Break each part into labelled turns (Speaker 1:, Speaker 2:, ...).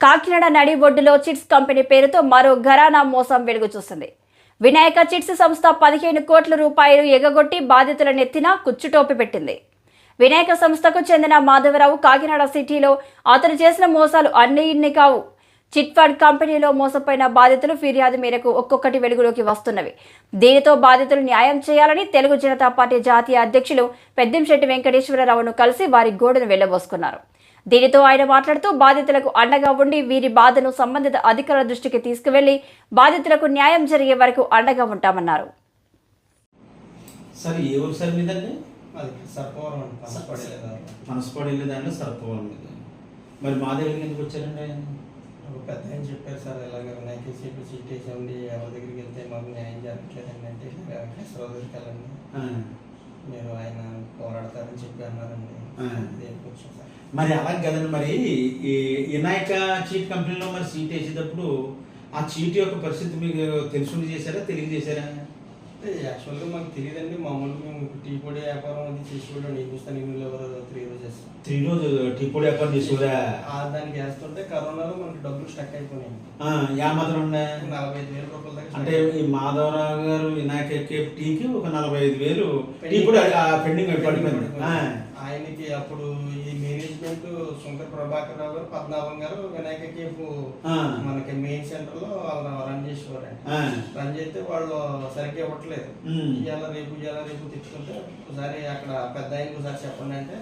Speaker 1: కాకినాడ నడి ఒడ్డులో chits company పేరుతో మరో ఘరానా మోసం వెలుగు చూస్తుంది వినాయక చిట్స్ సంస్థ పదిహేను కోట్ల రూపాయలు ఎగగొట్టి బాధితుల నెత్తిన కుచ్చుటోపి పెట్టింది. వినాయక సంస్థకు చెందిన మాధవరావు కాకినాడ సిటీలో అతను చేసిన మోసాలు అన్ని ఇన్ని కావు. చిట్ ఫండ్ కంపెనీలో మోసపోయిన బాధితులు ఫిర్యాదు మేరకు ఒక్కొక్కటి వెలుగులోకి వస్తున్నవి. దీనితో బాధితులు న్యాయం చేయాలని తెలుగు జనతా పార్టీ జాతీయ అధ్యక్షులు పెద్దంశెట్టి వెంకటేశ్వరరావును కలిసి వారి గోడను వెళ్ళబోసుకున్నారు. దీనితో ఆయన మాట్లాడుతూ బాధితులకు అండగా ఉండి వీరి బాధను సంబంధిత అధికారుల దృష్టికి తీసుకువెళ్ళి బాధితులకు న్యాయం జరిగే వరకు అండగా ఉంటామన్నారు.
Speaker 2: సార్ ఏ ఊరు సార్ మీదండి?
Speaker 3: అది సర్పవరం అండి పనసపడేదా
Speaker 2: పనసపాడు వెళ్ళేదాన్ని సర్పవరం మీద. మరి మా దగ్గరికి ఎందుకు వచ్చారండి
Speaker 3: ఒక పెద్ద ఆయన చెప్పారు సార్ ఇలాగ వినాయక సీట్లు సీట్ వేసామండి ఎవరి దగ్గరికి వెళ్తే మాకు న్యాయం జరగట్లేదండి అంటే ఇలా వెంకటేశ్వరరావు దగ్గరికి వెళ్ళండి. మీరు ఆయన పోరాడతారని చెప్పి అన్నారండి. వచ్చాం సార్
Speaker 2: మరి అలా కదండి మరి ఈ వినాయక చీట్ కంపెనీలో మరి సీట్ వేసేటప్పుడు ఆ చీట్ యొక్క పరిస్థితి మీకు తెలుసుండి చేశారా తెలియజేశారా?
Speaker 3: అంటే యాక్చువల్గా మాకు తెలియదండి మామూలుగా మేము టీ పొడి వ్యాపారం అది చేసి కూడా నేను చూస్తాను నేను ఎవరు త్రీ రోజు చేస్తాం.
Speaker 2: త్రీ రోజు టీ పొడి వ్యాపారం చేసుకురా
Speaker 3: ఆ దానికి వేస్తుంటే కరోనాలో మనకి డబ్బులు స్టక్ అయిపోయినాయి
Speaker 2: యా మాత్రం
Speaker 3: నలభై ఐదు వేల రూపాయల దాకా
Speaker 2: అంటే ఈ మాధవరావు గారు వినాయక కేప్ టీకి ఒక నలభై ఐదు వేలు టీ పొడి పెండింగ్ పడిపోయింది.
Speaker 3: ఆయనకి అప్పుడు ఈ మేనేజ్మెంట్ శంకర్ ప్రభాకర్ రావు గారు పద్మనాభం గారు వినాయక కేఫ్. మనకి మెయిన్ సెంటర్లో వాళ్ళు రన్ చేసేవారండి రన్ చేస్తే వాళ్ళు సరిగ్గా ఇవ్వట్లేదు. ఇవాళ రేపు ఇవాళ రేపు తెచ్చుకుంటే ఒకసారి అక్కడ పెద్ద ఆయనకి ఒకసారి చెప్పండి అంటే.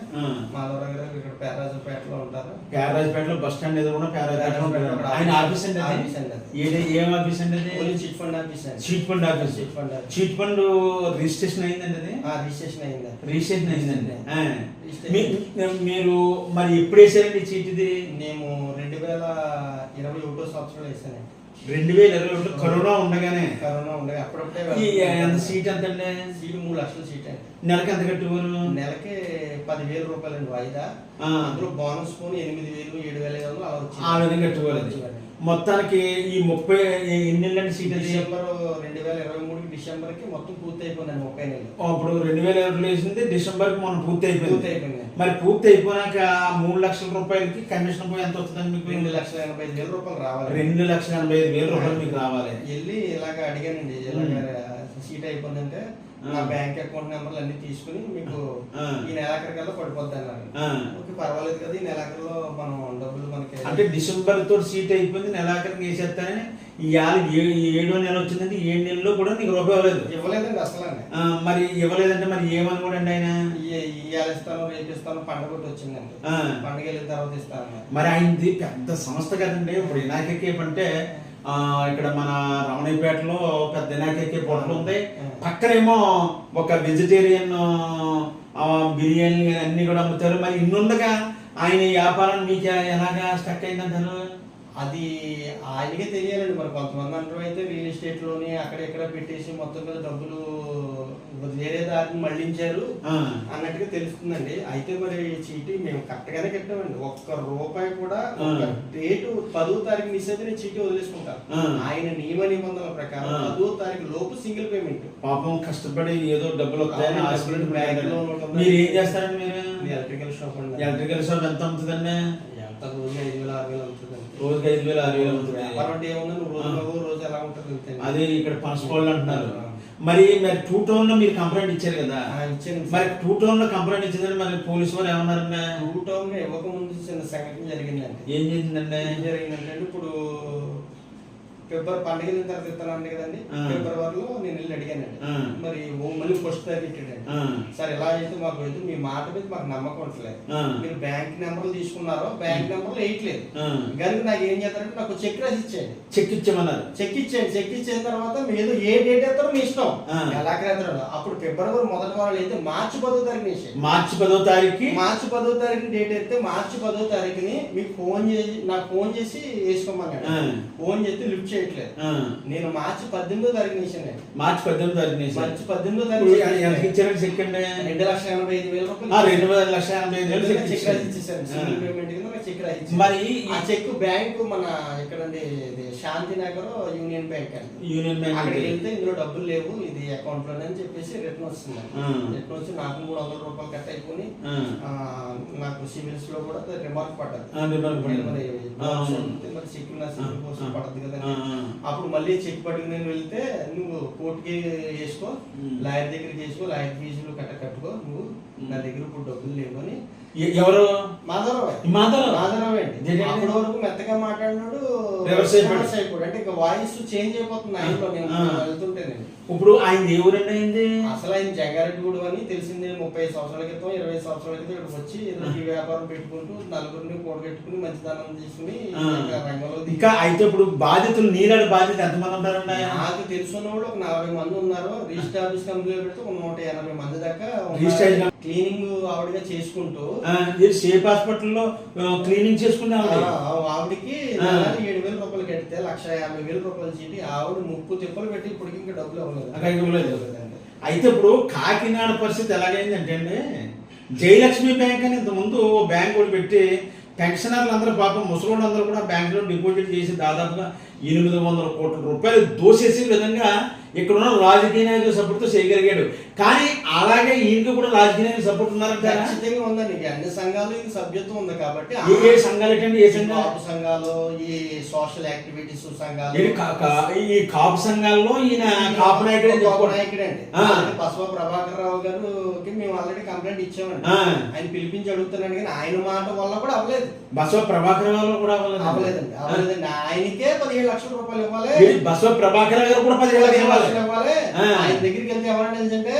Speaker 3: మాధవరావు గారు ఇక్కడ పేరాజపేటలో ఉంటారు
Speaker 2: ప్యారాజ్పేటలో బస్ స్టాండ్ ఎదురు కూడా ప్యారాజ్పేటలో ఉంటాడు. ఆయన ఆఫీస్ అండి?
Speaker 3: ఆఫీస్ అండి.
Speaker 2: ఏది ఏం ఆఫీస్ అండి అది
Speaker 3: చిట్ ఫండ్ ఆఫీస్ అండి
Speaker 2: chit fund office
Speaker 3: chit fund.
Speaker 2: Chit fund registration అయిందండి అది
Speaker 3: ఆ, రిజిస్ట్రేషన్ అయింది
Speaker 2: రిజిస్ట్రేషన్ అయిందండి మీరు మరి ఎప్పుడు వేసారండి చీట్ ఇది
Speaker 3: మేము రెండు వేల ఇరవై ఒకటో సంవత్సరంలో వేసానండి
Speaker 2: రెండు వేల ఇరవై ఒకటి కరోనా ఉండగానే?
Speaker 3: కరోనా ఉండగా అప్పుడప్పుడే
Speaker 2: ఈ ఎంత సీట్ ఎంత అండి?
Speaker 3: సీట్ మూడు లక్షల సీట్ అండి.
Speaker 2: నెలకి ఎంత కట్టుకోరు
Speaker 3: నెలకి పదివేల రూపాయలండి వాయిదా.
Speaker 2: ఆ.
Speaker 3: అందులో బోనస్ పోని ఎనిమిది వేలు ఏడు వేల ఐదు వందలు అలా వచ్చింది.
Speaker 2: ఆ విధంగా కట్టుకోవాలి. మొత్తానికి ఈ ముప్పై ఎన్ని సీట్
Speaker 3: డిసెంబర్ రెండు వేల ఇరవై మూడు డిసెంబర్కి మొత్తం పూర్తి అయిపోయిందండి ముప్పై నెలలు
Speaker 2: అప్పుడు రెండు వేల ఇరవై వేసింది డిసెంబర్కి మనం పూర్తి
Speaker 3: పూర్తి
Speaker 2: అయిపోయింది
Speaker 3: అయిపోయింది
Speaker 2: మరి పూర్తి అయిపోయినాక మూడు లక్షల రూపాయలకి కమిషన్ పోయి ఎంత వస్తుందండి మీకు
Speaker 3: రెండు లక్షల ఎనభై ఐదు వేల రూపాయలు రావాలి.
Speaker 2: రెండు లక్షల ఎనభై ఐదు వేల రూపాయలు మీకు రావాలి.
Speaker 3: వెళ్ళి ఇలాగ అడిగానండి ఇలాగ సీట్ అయిపోయిందంటే నా. బ్యాంక్ అకౌంట్ నెంబర్లు అన్ని తీసుకుని మీకు. ఈ నెలాఖరికల్లా పడిపోద్ది అన్నారు. ఓకే పర్వాలేదు కదా ఈ నెలాఖరులో మనం డబ్బులు మనకి
Speaker 2: అంటే డిసెంబర్ తోటి సీట్ అయిపోయింది నెలాఖరికి వేసేస్తానని ఇవాళ ఏడో నెల వచ్చిందంటే ఏడు నెలలో కూడా నీకు రూపాయి ఇవ్వలేదు
Speaker 3: ఇవ్వలేదండి అసలు
Speaker 2: మరి ఇవ్వలేదంటే మరి ఏమనుకోడండి ఆయన
Speaker 3: ఇవాళ ఇస్తాను రేపు ఇస్తాను పండుగ ఒకటి వచ్చిందండి. పండుగ వెళ్ళిన తర్వాత ఇస్తాను
Speaker 2: మరి ఆయనది పెద్ద సంస్థ కదండి ఇప్పుడు ఆ, ఇక్కడ మన రమణీపేటలో పెద్ద వినాయక కేప్ హోటల్ ఉంది. పక్కనేమో ఒక వెజిటేరియన్ బిర్యానీ అన్ని కూడా అమ్ముతారు. మరి ఇన్నుండగా ఆయన వ్యాపారం మీకు ఎలాగా స్టక్ అయిందంటారు?
Speaker 3: అది ఆయనకే తెలియాలండి మరి కొంతమంది అంటారు అయితే రియల్ ఎస్టేట్లోని అక్కడ ఇక్కడ పెట్టేసి మొత్తం మీద డబ్బులు వేరే దారిని మళ్ళించారు. అన్నట్టుగా తెలుస్తుందండి అయితే మరి చీటీ మేము కరెక్ట్ గానే కట్టామండి ఒక్క రూపాయి కూడా. డేటు పదో తారీఖు మిస్ అయితే నేను చీటీ వదిలేసుకుంటాను. ఆయన నియమ నిబంధనల ప్రకారం. పదో తారీఖు లోపు సింగిల్ పేమెంట్
Speaker 2: పాపం కష్టపడి ఏదో డబ్బులు. మీరు ఏం చేస్తారండి మీరు
Speaker 3: ఎలక్ట్రికల్ షాప్
Speaker 2: ఎలక్ట్రికల్ షాప్ ఎంత అమ్ముతుందండి
Speaker 3: రోజు ఐదు వేల ఆరు వేలు
Speaker 2: రోజుకి ఐదు వేలు ఆరు వేలు అమ్ముతుంది
Speaker 3: వ్యాపారం అంటే ఏముంది? నువ్వు రోజు ఎలా ఉంటుంది అంతే.
Speaker 2: అదే ఇక్కడ పనసపోళ్ళు అంటున్నారు. మరి మరి టూ టౌన్లో మీరు కంప్లైంట్ ఇచ్చారు కదా?
Speaker 3: ఇచ్చాను.
Speaker 2: మరి టూ టౌన్లో కంప్లైంట్ ఇచ్చిందని మరి పోలీసు వారు ఏమన్నారండి?
Speaker 3: టూ టౌన్ ఇవ్వక ముందు చిన్న సంఘటన జరిగిందండి.
Speaker 2: ఏం చేసిందండి
Speaker 3: ఏం జరిగిందంటే ఇప్పుడు ఫిబ్రవరి పండుగ అయిన తర్వాత ఇస్తానండి కదండి. ఫిబ్రవరిలో నేను వెళ్ళి అడిగానండి. మరి మళ్ళీ ఫస్ట్ తారీఖు ఇట్టాడండి
Speaker 2: ఆ.
Speaker 3: సార్ ఇలా అయితే మాకు వద్దు? మీ మాట మీద మాకు నమ్మకం ఉండలేదు. మీరు బ్యాంక్ నెంబర్లు తీసుకున్నారో బ్యాంక్ నెంబర్లు వేయట్లేదు. కనుక నాకు ఏం చేస్తారంటే నాకు చెక్ రాసి ఇచ్చేయండి.
Speaker 2: చెక్ ఇచ్చామన్నారు
Speaker 3: చెక్ ఇచ్చేయండి. చెక్ ఇచ్చిన తర్వాత మీరు ఏ డేట్ వేస్తారో మీ ఇష్టం. ఎలా వేస్తారో అప్పుడు ఫిబ్రవరి మొదటి వారాలు అయితే మార్చి పదో తారీఖు
Speaker 2: మార్చి పదో తారీఖుకి?
Speaker 3: మార్చి పదో తారీఖు డేట్ అయితే మార్చి పదో తారీఖుని మీకు ఫోన్ చేసి నాకు ఫోన్ చేసి వేసుకోమన్నాడు. ఫోన్ చేస్తే లిఫ్ట్ చేయండి. చేయట్లేదు. నేను మార్చి పద్దెనిమిదో తారీఖు నేను
Speaker 2: మార్చి పద్దెనిమిది తారీఖు చేశారు.
Speaker 3: మార్చి పద్దెనిమిదో తారీఖు
Speaker 2: ఎంత ఇచ్చారండి చెక్ అండి
Speaker 3: రెండు లక్షల ఎనభై ఐదు వేల రూపాయలు
Speaker 2: రెండు వేల లక్ష ఎనభై ఐదు వేలు చెక్ ఇచ్చారు.
Speaker 3: రాసి ఇచ్చేసాను. సింగిల్ పేమెంట్ కింద చెక్ రాసి.
Speaker 2: మరి
Speaker 3: ఆ చెక్ బ్యాంక్ మన ఎక్కడండి ఇది శాంతి నగర్ యూనియన్ బ్యాంక్ అండి
Speaker 2: యూనియన్ బ్యాంక్
Speaker 3: అక్కడికి. వెళ్తే ఇందులో డబ్బులు లేవు ఇది అకౌంట్లోనే అని చెప్పేసి రిటర్న్ వస్తుంది. రిటర్న్ వచ్చి నాకు మూడు వందల రూపాయలు కట్ అయిపోయి నాకు సివిల్స్లో కూడా రిమార్క్ పడ్డది
Speaker 2: remark పడ్డది.
Speaker 3: మరి
Speaker 2: ఆ, అవును.
Speaker 3: మరి చెక్ నా సివిల్ కోసం
Speaker 2: ఆ.
Speaker 3: పడదు కదా. అప్పుడు మళ్ళీ చెక్ పట్టుకుని నేను వెళ్తే నువ్వు కోర్టుకి వేసుకో. లాయర్ దగ్గరికి వేసుకో లాయర్ ఫీజులు కట్ట కట్టుకో నువ్వు నా దగ్గర ఇప్పుడు డబ్బులు లేవు అని
Speaker 2: ఎవరు?
Speaker 3: మాధవరావు.
Speaker 2: మాధవరావు?
Speaker 3: అండి? అప్పటి వరకు మెత్తగా మాట్లాడినాడు
Speaker 2: అయిపోయాడు.
Speaker 3: అంటే ఇక వాయిస్ చేంజ్ అయిపోతుంది ఆయనలో. నేను
Speaker 2: ఇప్పుడు ఆయన ఏ ఊరండి అయింది
Speaker 3: అసలు ఆయన జంగారెడ్డిగూడు అని తెలిసింది. ముప్పై సంవత్సరాల క్రితం ఇరవై సంవత్సరాల క్రితం ఇక్కడికి వచ్చి ఈ వ్యాపారం పెట్టుకుంటూ నలుగురిని కూడగట్టుకుని మంచిదనం తీసుకుని. ఇంకా రంగంలో దిగి-
Speaker 2: ఇంకా అయితే ఇప్పుడు బాధితులు నీలాంటి బాధ్యత ఎంతమంది ఉంటారండి
Speaker 3: నాకు తెలుసున్న వాళ్ళు ఒక నలభై మంది ఉన్నారు. రిజిస్టర్ ఆఫీస్ కంపెనీలో పెడితే ఒక నూట ఎనభై మంది దాకా
Speaker 2: రిజిస్టర్
Speaker 3: క్లీనింగ్ ఆవిడగా చేసుకుంటూ
Speaker 2: షేప్ హాస్పిటల్లో క్లీనింగ్ చేసుకునే.
Speaker 3: ఆవిడకి ఏడు వేల రూపాయలు కడితే లక్ష యాభై వేల రూపాయలు చీటి ఆవిడ ముప్పు తిప్పలు పెట్టి ఇప్పటికి ఇంకా డబ్బులు ఇవ్వలేదు
Speaker 2: ఇవ్వలేదు. అయితే ఇప్పుడు కాకినాడ పరిస్థితి ఎలాగైందంటే అండి జయలక్ష్మి బ్యాంక్ అని ఇంతకుముందు ఓ బ్యాంక్ పెట్టి పెన్షనర్లు అందరూ పాపం ముసలోళ్ళు అందరూ కూడా బ్యాంకులో డిపాజిట్ చేసి దాదాపుగా ఎనిమిది వందల కోట్ల రూపాయలు దోసేసే విధంగా ఇక్కడ ఉన్న రాజకీయ నాయకుల సపోర్ట్తో చేయగలిగాడు. కానీ అలాగే ఈయనకి కూడా రాజకీయ నాయకుల సపోర్ట్ ఉన్నారంటారా?
Speaker 3: ఖచ్చితంగా ఉందండి. అన్ని సంఘాలు ఇది సభ్యత్వం ఉంది కాబట్టి
Speaker 2: ఏ సంఘాలు ఏంటండి ఏ
Speaker 3: ఈ
Speaker 2: సంఘాలు
Speaker 3: కాపు సంఘాలు ఈ సోషల్ యాక్టివిటీస్ సంఘాలు
Speaker 2: ఈ కాపు సంఘాల్లో ఈయన కాపు నాయకుడు
Speaker 3: కాపు. నాయకుడే అండి. బసవ ప్రభాకర్ రావు గారికి మేము ఆల్రెడీ కంప్లైంట్ ఇచ్చామండి. ఆయన పిలిపించి అడుగుతున్నాడు కానీ ఆయన మాట వల్ల కూడా అవ్వలేదు.
Speaker 2: బసవ ప్రభాకర్ వాళ్ళు కూడా అవ్వలేదు.
Speaker 3: అవ్వలేదండి. అవ్వలేదండి. ఆయనకే పదిహేడు లక్షల రూపాయలు ఇవ్వాలి.
Speaker 2: బసవ ప్రభాకర్ గారు కూడా ఇవ్వాలి.
Speaker 3: లక్షలు ఇవ్వాలి. ఆయన దగ్గరికి వెళ్తే ఎవరంటే ఏంటంటే.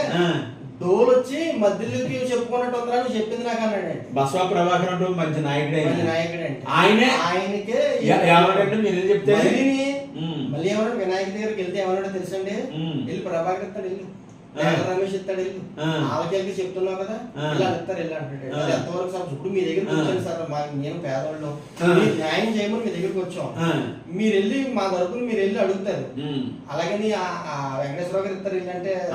Speaker 3: డోలు వచ్చి మధ్యలోకి చెప్పుకున్నట్టు ఉందిరా నువ్వు చెప్పింది నాకు అన్నాడండి.
Speaker 2: బసవ ప్రభాకర్ అంటూ మంచి నాయకుడే.
Speaker 3: నాయకుడండి.
Speaker 2: ఆయనే?
Speaker 3: ఆయనకే
Speaker 2: ఎవరంటే మీరు ఏం చెప్తే.
Speaker 3: మళ్ళీ ఏమన్నాడు? వినాయక దగ్గరికి వెళ్తే ఏమన్నాడో తెలుసండి. వెళ్ళి ప్రభాకర్ వెళ్ళు. రమేష్ ఇస్తాడు వెళ్ళు
Speaker 2: ఆ.
Speaker 3: వాళ్ళకి చెప్తున్నావు కదా. ఇలా ఇస్తారు అంటాడు. అది ఎంతవరకు సార్ ఇప్పుడు మీ దగ్గరికి
Speaker 2: ఆ.
Speaker 3: వచ్చాను సార్ మా నేను పేదవాళ్ళు. మీరు న్యాయం చేయమని మీ దగ్గరికి వచ్చాం. మీరు వెళ్ళి మా తరపున మీరు వెళ్ళి అడుగుతారు. అలాగని వెంకటేశ్వరరావు గారు ఇస్తారు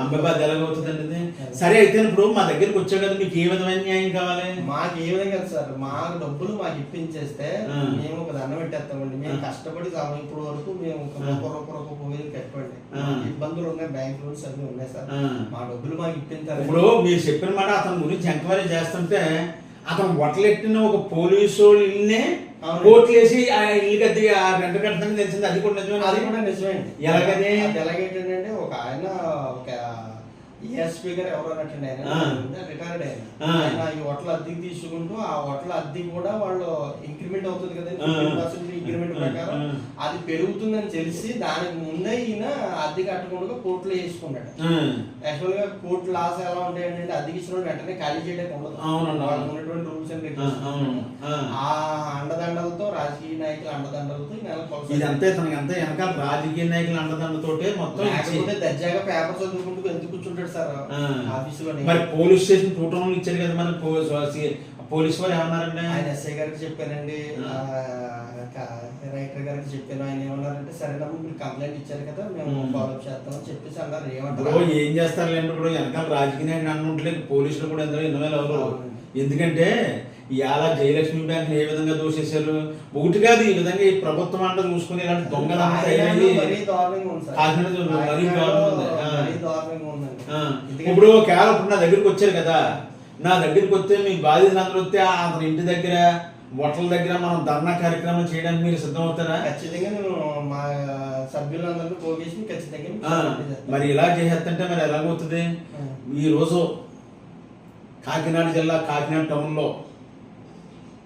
Speaker 2: అంబాబాద్ ఎలాగవుతుందండి ఇది? సరే అయితే ఇప్పుడు మా దగ్గరికి వచ్చావు కదా మీకు ఏ విధమైన న్యాయం కావాలి
Speaker 3: మాకు ఏ విధంగా కాదు సార్ మాకు డబ్బులు మాకు ఇప్పించేస్తే. మేము ఒక దండం పెట్టేస్తామండి మేము. కష్టపడి ఇప్పుడు వరకు మేము ఒక. రూపాయి రూపాయి రూపాయి పోయి కట్టుకోండి. మాకు ఇబ్బందులు ఉన్నాయి బ్యాంక్ లోన్స్ అన్ని ఉన్నాయి సార్. మా డబ్బులు మాకు ఇప్పించారు
Speaker 2: ఇప్పుడు మీరు చెప్పిన మాట అతని గురించి ఎంక్వైరీ చేస్తుంటే అతను వటలెట్టిన ఒక పోలీసు ఇల్లునే వేసి ఆ ఇల్లు కట్టి ఆ రెంట్ కడతానని తెలిసింది. అది కూడా నిజమేనా?
Speaker 3: అది కూడా నిజమేండి
Speaker 2: ఎలాగది?
Speaker 3: ఎలాగేంటంటే ఒక ఆయన ఒక ఈఎస్పీ గారు ఎవరు అన్నట్టండి ఆయన. రిటైర్డ్ ఆయన ఈ హోటల్ అద్దెకి తీసుకుంటూ ఆ హోటల్ అద్దె కూడా వాళ్ళు ఇంక్రిమెంట్ అవుతుంది కదా ఇంక్రిమెంట్
Speaker 2: ఆ.
Speaker 3: ప్రకారం
Speaker 2: ఆ.
Speaker 3: అది పెరుగుతుందని తెలిసి దానికి ముందే ఈయన అద్దె కట్టకుండా కోర్టులో వేసుకున్నాడు. యాక్చువల్గా కోర్టు లాస్ ఎలా ఉంటాయంటే అద్దెకి ఇచ్చిన వెంటనే ఖాళీ చేయడానికి ఉండదు
Speaker 2: అవునండి,
Speaker 3: వాళ్ళకు
Speaker 2: అవును.
Speaker 3: ఉన్నటువంటి రూల్స్ అండ్
Speaker 2: ఆ,
Speaker 3: అండదండలతో రాజకీయ నాయకుల అండదండలతో
Speaker 2: తనకి అంతా వెనకాల రాజకీయ నాయకుల అండదండతోటే మొత్తం
Speaker 3: దర్జాగా పేపర్ చదువుకుంటూ ఎందుకు కూర్చుంటాడు సార్. ఆఫీసులో
Speaker 2: మరి పోలీస్ స్టేషన్ టూ టౌన్ ఇచ్చారు కదా మన పోలీస్ వారు ఏమన్నారండి?
Speaker 3: ఆయన ఎస్ఐ గారికి చెప్పానండి. రైటర్ గారికి చెప్పాను. ఆయన ఏమన్నారంటే సరేనమ్మా మీరు కంప్లైంట్ ఇచ్చారు కదా మేము
Speaker 2: ఉమ్.
Speaker 3: ఫాలో అప్ చేస్తామని చెప్పేసి అన్నారు. ఏమంటారు?
Speaker 2: ఏం చేస్తారులేండి ఇప్పుడు వెనకాల రాజకీయ నాయకుడు అనుకుంటలేదు పోలీసులు కూడా ఎందులో ఇన్వాల్వ్ అవ్వరు
Speaker 3: అవునండి.
Speaker 2: ఎందుకంటే ఇవాళ జయలక్ష్మి బ్యాంక్ ఏ విధంగా దోషేశారు? ఒకటి కాదు ఈ విధంగా ఈ ప్రభుత్వం అంతా చూసుకుని ఇలాంటి
Speaker 3: ఎందుకంటే-
Speaker 2: ఇప్పుడు కేవలం ఇప్పుడు నా దగ్గరికి వచ్చారు కదా. నా దగ్గరికి వస్తే మీ బాధితులందరూ వస్తే ఆ అతని ఇంటి దగ్గర బొట్టల దగ్గర మనం ధర్నా కార్యక్రమం చేయడానికి మీరు సిద్ధమవుతారా?
Speaker 3: ఖచ్చితంగా నేను మా సభ్యులందరినీ పోగేసి ఖచ్చితంగా మీకు.
Speaker 2: మరి ఇలా చేసేస్తుంటే మరి ఎలాగవుతుంది?
Speaker 3: ఆ.
Speaker 2: ఈ రోజు కాకినాడ జిల్లా కాకినాడ టౌన్లో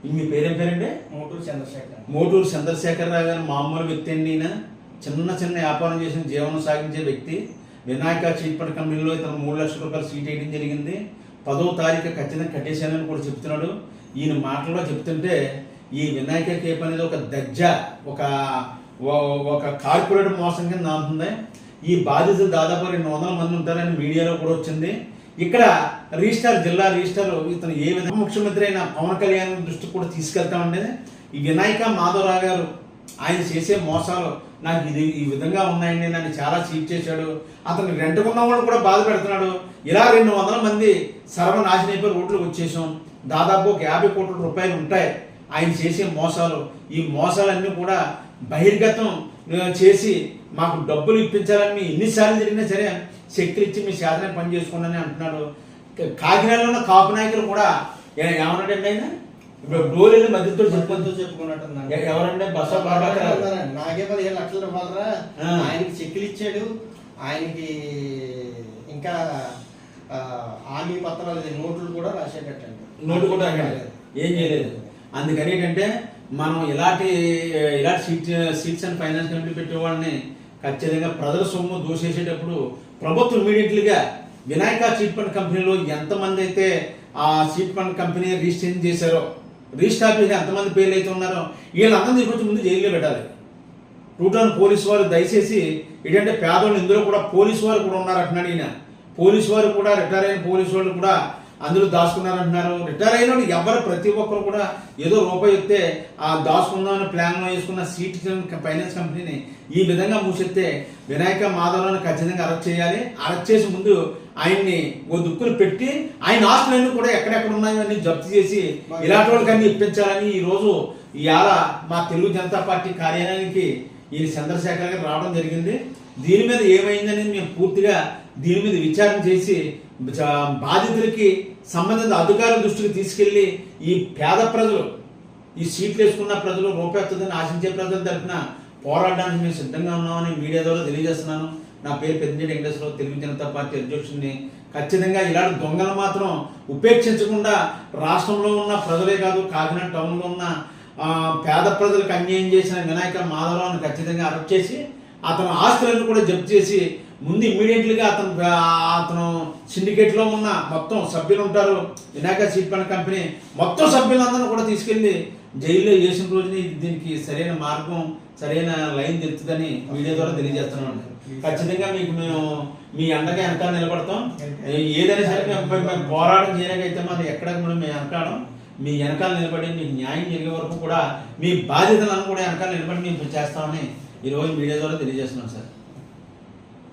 Speaker 2: మీ పేరేం పేరండి?
Speaker 3: మోటూరు చంద్రశేఖర్.
Speaker 2: మోటూరు చంద్రశేఖర్ రావు గారు మామూలు వ్యక్తి అండి ఈయన. చిన్న చిన్న వ్యాపారం చేసిన జీవనం సాగించే వ్యక్తి. వినాయక చీట్ ఫండ్ కంపెనీలో ఇతను మూడు లక్షల రూపాయలు సీట్ వేయడం జరిగింది. పదో తారీఖు ఖచ్చితంగా కట్టేశానని కూడా చెప్తున్నాడు. ఈయన మాటల్లో చెప్తుంటే ఈ వినాయక కేప్ అనేది ఒక దజ్జ ఒక ఒక కార్పొరేట్ మోసం కింద ఉంటుంది ఈ బాధితులు దాదాపు రెండు వందల మంది ఉంటారని మీడియాలో కూడా వచ్చింది. ఇక్కడ రిజిస్టార్ జిల్లా రిజిస్టార్ ఇతను ఏ విధంగా ముఖ్యమంత్రి అయిన పవన్ కళ్యాణ్ దృష్టికి కూడా తీసుకెళ్తా ఉండేది. ఈ వినాయక మాధవరావు గారు ఆయన చేసే మోసాలు నాకు ఇది ఈ విధంగా ఉన్నాయండి నన్ను చాలా చీట్ చేశాడు. అతను రెంట్ ఉన్నవాడు కూడా బాధ పెడుతున్నాడు. ఇలా రెండు వందల మంది సర్వనాశనం అయిపోయి రోడ్లకు వచ్చేసాం. దాదాపు ఒక యాభై కోట్ల రూపాయలు ఉంటాయి. ఆయన చేసే మోసాలు. ఈ మోసాలన్నీ కూడా బహిర్గతం చేసి మాకు డబ్బులు ఇప్పించాలని మీ ఎన్నిసార్లు జరిగినా సరే శక్తులు ఇచ్చి మీ శాతనే పని చేసుకోండి అంటున్నాడు. కాకినాడలో ఉన్న కాపు నాయకులు కూడా ఏమన్నాడండి ఆయన? ఇప్పుడు వెళ్ళి మధ్యతో
Speaker 3: చెప్పుకుంటూ
Speaker 2: ఎ- ఎవరంటే
Speaker 3: అన్నారండి. నాకే పదిహేను లక్షలు
Speaker 2: ఆ.
Speaker 3: ఆయనకి చెక్కులు ఇచ్చాడు. ఆయనకి ఇంకా హామీ పత్రాలు నోట్లు కూడా రాసేటట్టండి.
Speaker 2: నోటు కూడా. ఏం చేయలేదు. అందుకని ఏంటంటే మనం ఇలాంటి ఇలాంటి seat seats and finance committee పెట్టే వాళ్ళని ఖచ్చితంగా ప్రజల సొమ్ము దోసేసేటప్పుడు ప్రభుత్వం ఇమీడియట్లీగా వినాయక చీట్ ఫండ్ కంపెనీలో ఎంతమంది అయితే ఆ చీట్ ఫండ్ కంపెనీ రిజిస్ట్రేషన్ చేశారో రిజిస్టర్ చేసి ఎంతమంది పేర్లు అయితే ఉన్నారో వీళ్ళందరినీ తీసుకొచ్చి ముందు జైల్లో పెట్టాలి. టూ టౌన్ పోలీసు వారు దయచేసి ఏంటంటే పేదోళ్ళు ఇందులో కూడా పోలీసు వారు కూడా ఉన్నారంటున్నాడు ఈయన. పోలీసు వారు కూడా రిటైర్ అయిన పోలీసు వాళ్ళు కూడా అందులో దాచుకున్నారు అంటున్నారు రిటైర్ అయిన వాళ్ళు ఎవరు? ప్రతి ఒక్కరు కూడా ఏదో రూపాయి ఇస్తే ఆ దాచుకుందామని ప్లాన్లో వేసుకున్న సీట్ ఫైనాన్స్ కంపెనీని ఈ విధంగా మూసెత్తే వినాయక మాధవరావుని ఖచ్చితంగా అరెస్ట్ చేయాలి. అరెస్ట్ చేసి ముందు ఆయన్ని ఓ దుక్కులు పెట్టి ఆయన ఆస్తులన్నీ కూడా ఎక్కడెక్కడ ఉన్నాయో అని జప్తు చేసి ఇలాంటి వాళ్ళకన్నీ ఇప్పించాలని ఈరోజు ఇవాళ మా తెలుగు జనతా పార్టీ కార్యాలయానికి ఈ చంద్రశేఖర్ గారు రావడం జరిగింది. దీని మీద ఏమైందనేది మేము పూర్తిగా దీని మీద విచారణ చేసి బాధితులకి సంబంధిత అధికారుల దృష్టికి తీసుకెళ్ళి ఈ పేద ప్రజలు ఈ సీట్లు వేసుకున్న ప్రజలు రూపాయతుందని ఆశించే ప్రజల తరఫున పోరాడడానికి మేము సిద్ధంగా ఉన్నామని మీడియా ద్వారా తెలియజేస్తున్నాను. నా పేరు పెద్దిరెడ్డి వెంకటేశ్వరరావు తెలుగు జనతా పార్టీ అధ్యక్షుడిని. ఖచ్చితంగా ఇలాంటి దొంగలు మాత్రం ఉపేక్షించకుండా రాష్ట్రంలో ఉన్న ప్రజలే కాదు కాకినాడ టౌన్లో ఉన్న పేద ప్రజలకు అన్యాయం చేసిన వినాయక మాధవరావుని ఖచ్చితంగా అరెస్ట్ చేసి అతను ఆస్తులను కూడా జప్తు చేసి ముందు ఇమ్మీడియట్లీగా అతను అతను సిండికేట్లో ఉన్న మొత్తం సభ్యులు ఉంటారు వినాయక సీట్ ఫండ్ కంపెనీ మొత్తం సభ్యులందరూ కూడా తీసుకెళ్ళి జైల్లో వేసిన రోజున దీనికి సరైన మార్గం సరైన లైన్ తెలుస్తుందని మీడియా ద్వారా తెలియజేస్తున్నాం ఖచ్చితంగా మీకు మేము మీ అండగా వెనకాల నిలబడతాం. ఏదైనా సరే మేము మేము పోరాటం చేయడానికైతే మనం ఎక్కడ కూడా మేము వెనకాడం మీ వెనకాల నిలబడి మీకు న్యాయం జరిగే వరకు కూడా మీ బాధ్యతలను కూడా వెనకాల నిలబడి మేము చేస్తామని ఈరోజు మీడియా ద్వారా తెలియజేస్తున్నాం సార్.